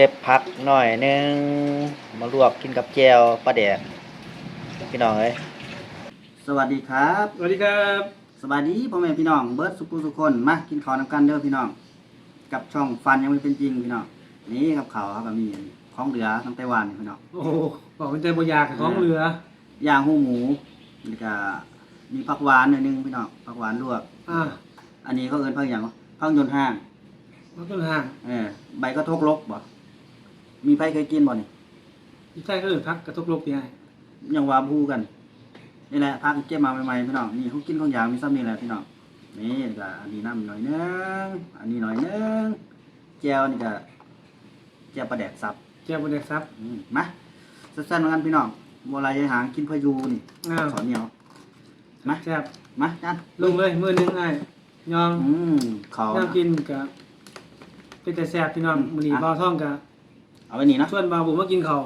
เก็บผักหน่อยหนึง มาลวกกินกับแจวปลาแดกพี่น้องเอ้ยสวัสดีครับสวัสดีครับสวัสดีพ่อแม่พี่น้องเบิร์ดสุกุสุกคนมากินข้าวนำกันเด้อพี่น้อง กับช่องฟันยังไม่เป็นจริงพี่น้องนี่กับข้าวครับก็มีของเหลือทั้งไต้หวันนี่พี่น้องโอ้โหบอกเป็นใจบอยากของเรือย่างหูหมูแล้วก็มีผักหวานหน่อยหนึงพี่น้องผักหวานลวก อ่าอันนี้เขาเอิ้นผักอย่างวะผักยนต์ห้างมันต้นห่างเออใบกระทกลกบ่ มีไผเคยกินบ่นี่ที่ใช่ก็เลยพักกระทบโลกยังไงยังว่าพูกัน นี่แหละพักเก็บมาใหม่ๆพี่น้องนี่เขากินของอย่างมีซ้ำนี่แหละพี่น้องนี่ก็อันนี้น้ำหน่อยนึงอันนี้หน่อยนึงแจวนี่ก็แจวปลาแดกสับแจ้วบนเด็กซับอืมมาสั้นๆเหมือนกันพี่น้องโบราณยายหางกินพะยูนี่อ้าวขอเหนียวมาแซ่บมาจันลงเลยมือหนึงไอ้ยองอืมเขาย่างกินกับเป็นแต่แซ่บพี่น้องมื้อนี้บ่าวท่องกับ เอาไว้นี่นะชวนบ่าวบุ๋มมากินข้าว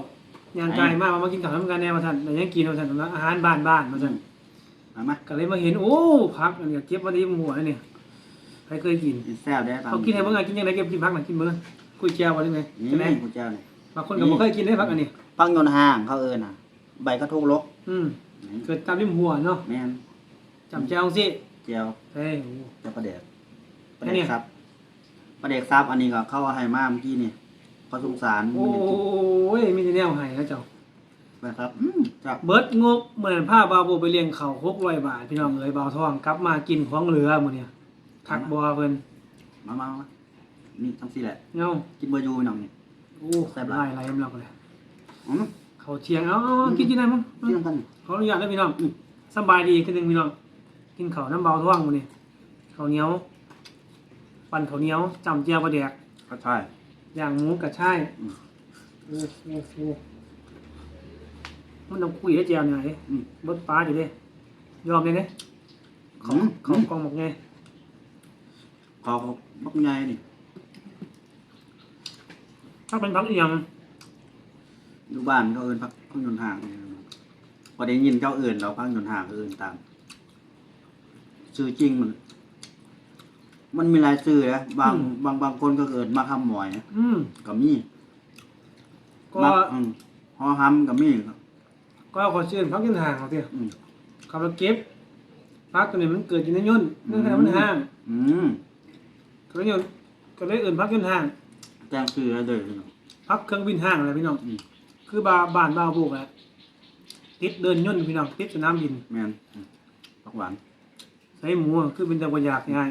ย่างไกลมากมากินข้าวทำกันแน่มาท่านแต่ยังกินมาท่านแล้วอาหารบ้านๆมาท่านมามาก็เลยมาเห็นโอ้พักอันนี้เก็บมาที่หัวนี่ใครเคยกินกินแซ่บได้อตามเขากินให้เบิ่งอะกินยังไงเก็บกินพักน่ะกินมื้อคุยแจวบ่ได้ไหมนี่ใช่ไหมคุณเจ้านี่บางคนก็บ่เคยกินได้พักอันนี้ปังยนต์ห้างเขาเอิ้นน่ะ ใบกระทกลกอืมนี่เกิดตามริมหัวเนาะแม่นจำแจวสิแจวเฮ้ยโอ้แจวปลาแดกปลาแค่แดนี้กซับปลาแดกซับอันนี้ก็เข้าให้มาเมื่อกี้นี่ พอสงสารโอ้ยมีแต่แนวให้นะเจ้า นะครับอืมจับเบิดงบเหมือนผ้าบาวโบไปเลี้ยงเขา600บาท พี่น้องเอ้ยบาวทองกลับมากินของเหลือมื้อเนี่ยทักบ่เพิ่นมามามานี่ทั้งสี่แหละเนาะกินเบอร์ยูพี่น้องนี่ โอ้แซ่บหหลาลายยหลายอำลักเลยอืม เขาเชียงเอาเอาเอากินกินได้มั้งกินน้ำกันนี่ ขออนุญาตนะพี่น้องอืม สำบายดีขึ้นหนึงพี่น้องกินข้าวน้ำเบาท่องมื้อนี้ข้าวเหนียว ปั่นข้าวเหนียวจำเจียวปลาแดก ก็ใช่ ย่างหมูกระช่ายอืมโอ้โหโอ้มันต้องคุยได้เจียวเนี่ยไอ้อืม เบิดป้าอยู่เด้ยอมเลยเนี่ยเขาอืมเขากองบอกไงขอบักใหญ่นี่ถ้าเป็นพักอีกอย่างอยู่บ้านเขาเอิ้นพักพักยนต์ห่างนี่พอได้ยินเจ้าเอื่นเราพักยนต์ห่างก็เอิ้นตามชื่อจริงมัน มันมีหลายชื่อนะบางบางบางคนก็เอิ้นมาคำหมอยอืม ก็มีก็มักอืมฮอฮัมก็มีก็ขอเชิญพักยืนห่างเขาเถอะอืม ขับรถเก็บพักตัวนี้มันเกิดอยู่ในย่นเนื่องจากมันห่างอืมก็เลยย่นก็เลยเอื่นพักยืนห่างแจ้งชื่อให้เลยพี่น้อง พักเครื่องบินห่างอะไรพี่น้องอืม คือบาบ้านบาวบุกอะติดเดินย่นพี่น้องติดสนามบินแม่นอืมผักหวานใส่หมูอะคือเป็นตะวันอยากง่าย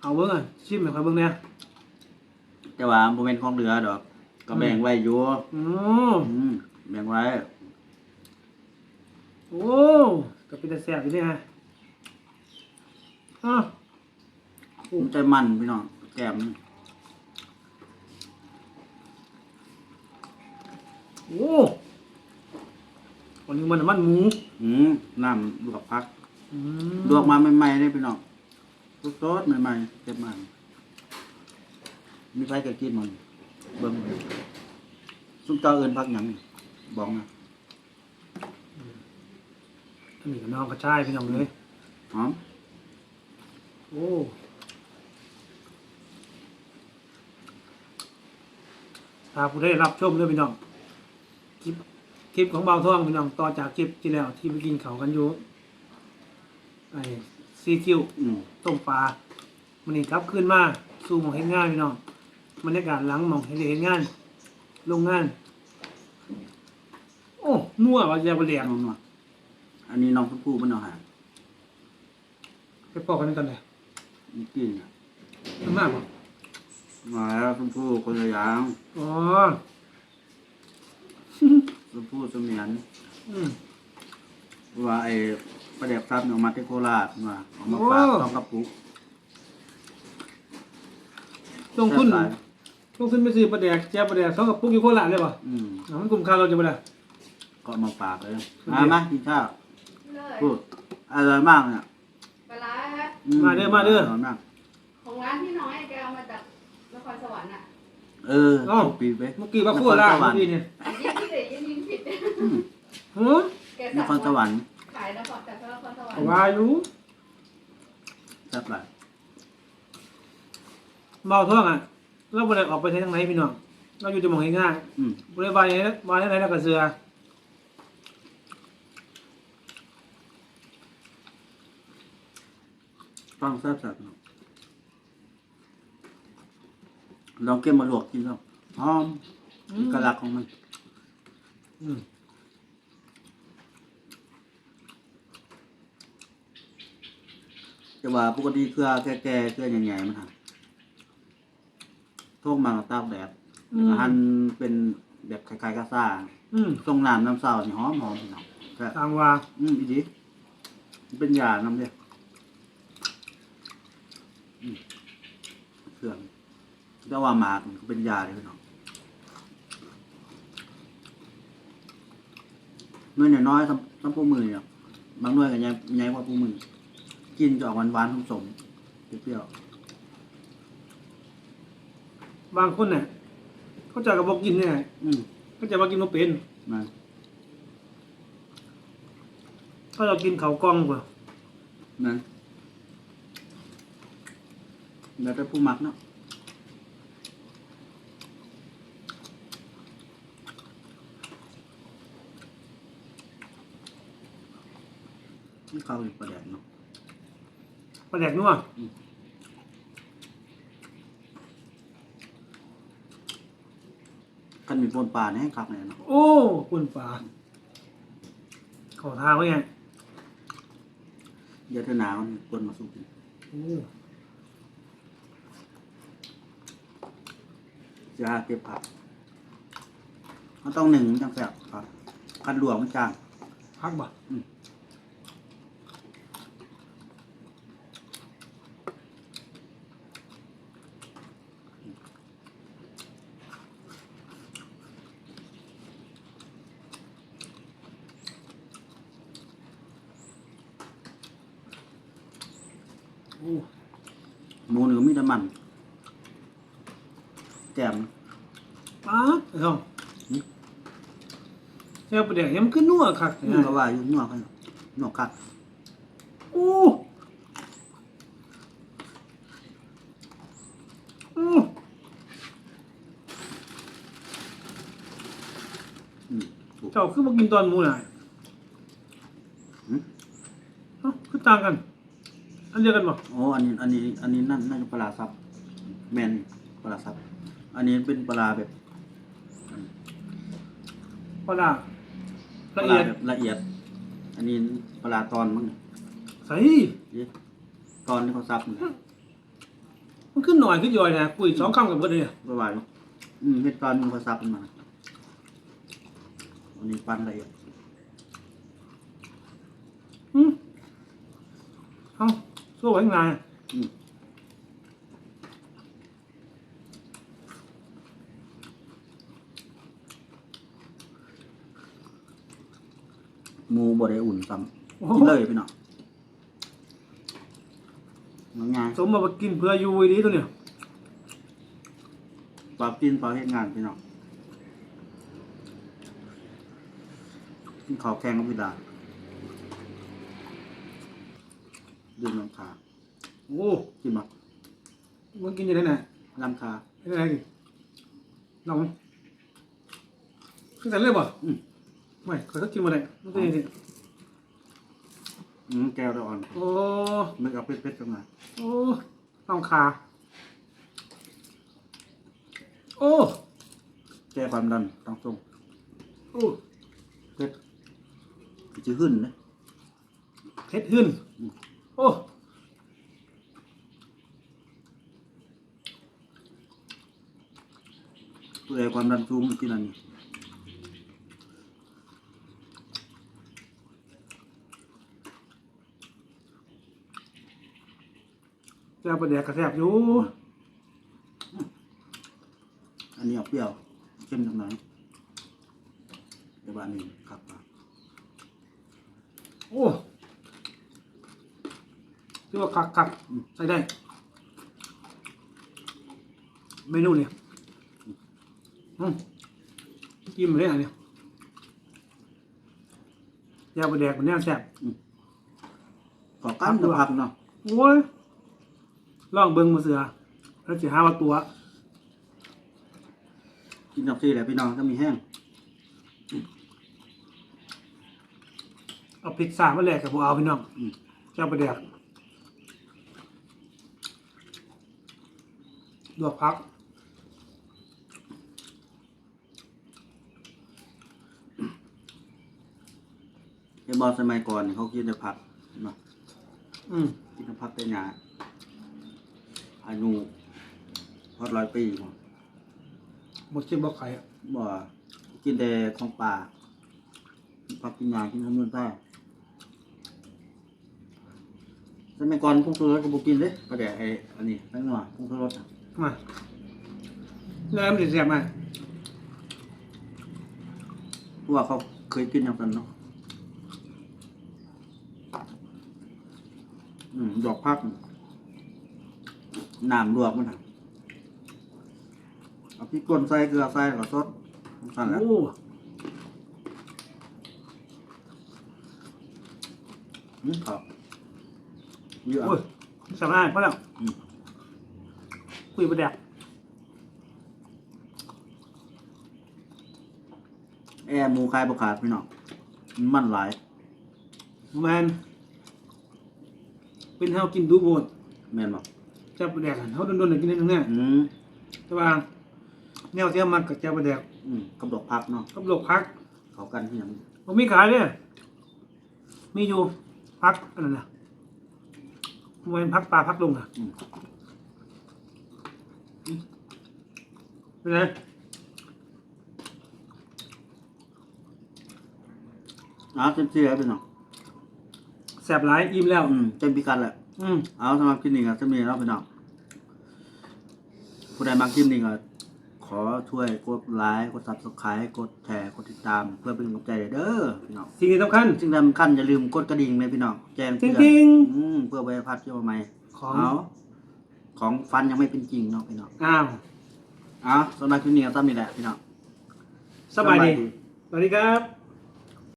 เอาเบิ้งอะชิมให้ค่อยเบิ้งเนี่ยแต่ว่าบ่แม่นของเหลือดอก ก็แบ่งไว้อยู่อืมอืมแบ่งไว้โอ้ก็เป็นแต่แซ่บอยู่เนี่ยฮะอะมันใจมันพี่น้องแก้มโอ้วันนี้มันมันหมูอืมน้ำลวกผักอืลวกมาใหม่ๆนี่พี่น้อง สดๆใหม่ๆเก็บมามีใครก็กินมันเบิ่งซุปเจ้าเอิ้นผักหยังนี่บอกนะอันนี้ก็น้องกระชายพี่น้องเลยหอมโอ้ถ้าผู้ได้รับชมด้วยพี่น้องคลิปคลิปของเบาท่องพี่น้องต่อจากคลิปที่แล้วที่ไปกินเขาวกันอยู่ไอ้ ซีคิวอืมต้มปลามันนี่กลับขึ้นมาสู่หมองเห็นงานพี่น้องบรรยากาศหลังหมองเห็นเห็นงานโรงงาน โอ้นัวว่าจะไปเหลียงน้องๆอันนี้น้องชมพู่มันเอาหาไปปอกกันกันเลยมีกินอะมันมากป่ะมาแล้วชมพู่คนละอย่างอ๋อชมพู่เสมียนอืมว่าไอ้ ประเดี๋ยวครับเนี่ยเอามาที่โคราชมาเอามาฝากโอ้ ต้องกระปุกลงทุนแซ่บหลายลงทุนไปซื้อปลาแดกแจ้ปลาแดกเขากับปุ๊กอยู่โคราชเลยป่ะอืมเอามันกลุ่มค่าเราจะไปได้ก็เอามาฝากเลยคนมาเดียวมากินข้าวเลยพูดอร่อยมากเนี่ยปลาร้าฮะอืมาเด้อมาเด้อร่อยมากของร้านพี่น้อยแกเอามาจากนครสวรรค์อะเออถูกปีไปเมื่อกี้ว่าโคราชเมื่อกี้เนี่ยยิ่งที่เด็ดยิ่งยิงผิด อืมหือนนครสวรรค์ขายนครจากนครส วรรเอาค์วาอยุแซ่บหลายเบาท่องอะเราไปได้ออกไปทางไหนพี่น้องเราอยู่จะมองง่ายอืมๆบริวารไหนมาไหนแล้วก็เสือต้องแซ่บสับเนาะลองเก็บมาลวกกินก็หอมเอกลักษณ์ของมัน อืม แต่ว่าปกติเครือแก่ๆเครือใหญ่ๆมันฮะทกมากับตากแดดอืแล้วมก็หั่นเป็นแบบคล้ายๆกระซ่าอืมทรงน้ำน้ำเศร้านี่หอมหอมพี่น้องแซ่บ ต่างว่า อืมอีดีมันเป็นยาน้ำเดียอืมเครื่องแต่ว่าหมากมันก็เป็นยาเลยพี่น้องหน่วยน้อยๆสำสำปูมือเนี่ยบางหน่วยก็ใหญ่ใหญ่กว่าปูมือ กินจะออกหวานๆสมๆเปรี้ยวบางคนเนี่ยเขาจะกับบอกกินเนี่ยๆอืมเขาจะมากินมาเป็นมาเขาจะกินเขาวกล้องกว่านะแล้วแต่ผู้มักเนาะนี่เขาอยู่ประเด็นเนาะ ปลาแดกนัวกันมีปนปลาเนี่ยให้คักเลยเนาะโอ้คุณปลาขอทางไว้ไงเดี๋ยวเธอหนาวนี่ปนมาสู้กินโอ้จะหาเก็บผักมันต้องหนึ่งมันจังแสบครับคันหลวงมันจางพักบ่อืม หมูหนึ่งมีแต่มันแจ่มปลาไอ้ทองอืมแซ่บปลาแดกยังมันขึ้นนัวคักนี่ก็ว่าอยู่นอกกันนอกคักโอ้โอ้อืมถูก เจ้าคือมากินตอนหมูน่ะอืม เอ้าคือต่างกัน อันเดียวกันบ่โอ้อันนี้ อันนี้ อันนี้นั่นน่าจะปลาซับ แมนปลาซับ อันนี้เป็นปลาแบบปลาร้าปลาละเอียดแบบละเอียด อันนี้ปลาตอนมั้งใส่นี่ตอนที่เขาซับนี่มันขึ้นหน่อยขึ้นย่อยนะคุยสองคำกับเบิดเลยเนี่ยประมาณอืมเม็ดตอนมันเขาซับมันมาอันนี้ปันละเอียด อืมเอา สู้ไว้ข้างในอืมหมูบดได้อุ่นซ้โอ้ำโหกินเลยพี่น้องมันง่ายสมมากินเพื่ออยู่ไว้ดีตัวเนี่ยปรับกินปรับเฮ็ดงานพี่น้องกินข้าวแกงกับพี่ดา ดื่มน้ำคาโอ้กินบ่มันกินอยังไงน่ะลำคายังไงกินลองขึ้นกันเลยบ่อืมไม่เคยก็กินมาได้มันเป็นยังไงอืมแก้วได้อ่อนโอ้มันเอาเผ็ดๆกันมาโอ้ต้องคาโอ้แก้ความดันต้องส่งโอ้เผ็ดจะขึ้นนะเผ็ดขึ้นอืม โอ้เพื่อให้ความดันสูงกินอันนี้แซ่บประเดี๋ยวกระแซบอยู่ อันนี้ออกเปรี้ยวเข้มจังหน่อยเดี๋ยวบ้านนี้ครับ โอ้ ที่ว่าคักคักๆใส่ได้ เมนูเนี่ยอืมกินมาได้อันเนี่ยยาประเดี๋ยวมันแน่แซ่บขอกั้นกับผักเนาะโอ้ยลองเบิ้งมาเสือ แล้วจะหาว่าตัว กินกับซี่แหละพี่น้องจะมีแห้ง เอาพิซซ่ามาแลกกับพวกเอาพี่น้องอืมเจ้าประเดี๋ยว ลวกพัก ไอ้บอลสมัยก่อนนี่เขากินแต่ผักเนาะอืมกินแต่ผักแต่หยาอายุพอดร้อยปีเนาะหมดชิมบอกไข่อะบ่กินแต่ของป่าผักกินหยากินขนมต้าสมัยก่อนพวกตัวรถก็บุกินเลยก็เดี๋ยวไอ้อันนี้ตั้งหน่อยพวกตัวรถอะ มาแล้วมันจะเสียบมาเพราะว่าเขาเคยกินอย่างนั้นเนาะอืมดอกพักน้ำลวกมันอะเอาพริกป่นใส่เกลือใส่แล้วก็ซดสั่นแหล้วโอ้อืมครับเยอะโอ้ยสบายเพราะแล้วอืม คุยประเดี๋ยวแอร์หมูคายบขาดพี่น้องมันมันหลายแมนเป็นเฮากินดูโบดแม่นบอกเจ้าประเดี๋ยวเฮาโดนๆกินได้ทั้งนั้นอืมแต่ว่าแนวเที่ยวมันกับเจ้าประเดี๋ยวอืมกับดอกพักเนาะกับโลกพัก เขากันที่ยังผมมีขายเนี่ยมีอยู่พักอันนั้นนะมันพักปลาพักลงอะ อืม เป็นไงอ้าวเต็มที่แล้วพี่น้องแสบหลายอิ่มแล้ว อืมเต็มพิกัดแหละ อืมเอาสำหรับคลิปนี้ก็จะมีแล้วพี่น้องผู้ใดมาคลิปนี้ก็ขอช่วยกดไลค์กดซับสไครต์กดแชร์กดติดตามเพื่อเป็นกำลังใจเด้อพี่น้องสิ่งที่สำคัญซึ่งสำคัญอย่าลืมกดกระดิ่งเลยพี่น้องแจ้งจริเตืงอนจริงอืมเพื่อไว้พัดเชื่อใหม่ๆของ เอาของฟันยังไม่เป็นจริงเนาะพี่น้อง อ้าวเอาสำหรับคลิปนี้ก็ตั้มนี่แหละพี่น้อง สบายดีสวัสดีครับ